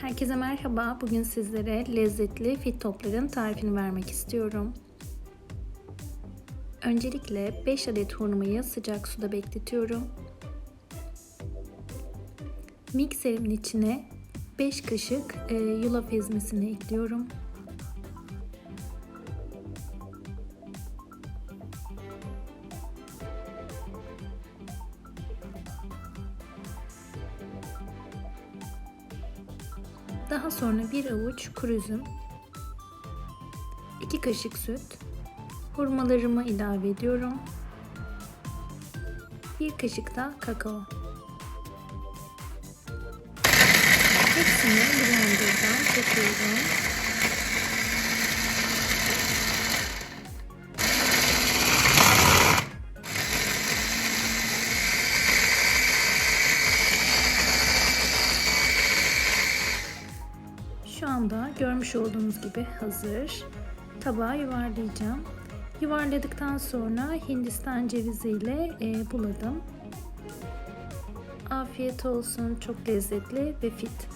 Herkese merhaba. Bugün sizlere lezzetli fit topların tarifini vermek istiyorum. Öncelikle 5 adet hurmayı sıcak suda bekletiyorum. Mikserimin içine 5 kaşık e, yulaf ezmesini ekliyorum. Daha sonra bir avuç kuru üzüm, 2 kaşık süt, hurmalarımı ilave ediyorum. 1 kaşık da kakao. Hepsini blenderdan çekiyorum. Şu anda görmüş olduğunuz gibi hazır. Tabağa yuvarlayacağım. Yuvarladıktan sonra Hindistan ceviziyle e, buladım. Afiyet olsun. Çok lezzetli ve fit.